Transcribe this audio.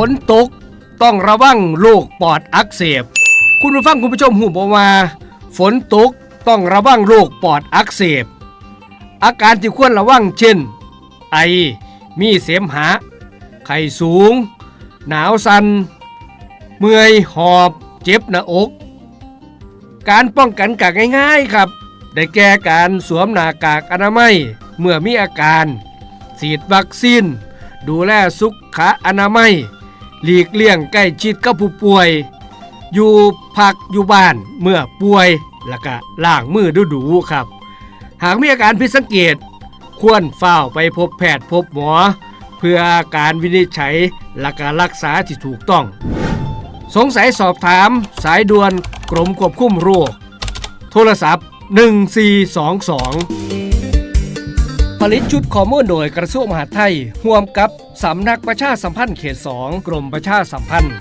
ฝนตก ต้องระวังโรคปอดอักเสบ คุณผู้ฟังคุณผู้ชมหูบอกว่า ฝนตกต้องระวังโรคปอดอักเสบ อาการที่ควรระวังเช่น ไอ มีเสมหะ ไข้สูง หนาวสัน่น เมื่อยหอบ เจ็บหน้าอก การป้องกันกากง่ายๆครับ ได้แก่การสวมหน้ากากอนามัย เมื่อมีอาการ ฉีดวัคซีนดูแลสุขอนามัย หลีกเลี่ยงใกล้ชิดกับผู้ป่วย อยู่พักอยู่บ้านเมื่อป่วยแล้วก็ล้างมือดูๆครับ หากมีอาการผิดสังเกต ควรเฝ้าไปพบแพทย์พบหมอ เพื่อการวินิจฉัยและการรักษาที่ถูกต้อง สงสัยสอบถามสายด่วนกรมควบคุมโรค โทรศัพท์ 1422 ลิตชุดข้อมูลโดยกระทรวงมหาดไทยร่วมกับสำนักประชาสัมพันธ์เขต 2 กรมประชาสัมพันธ์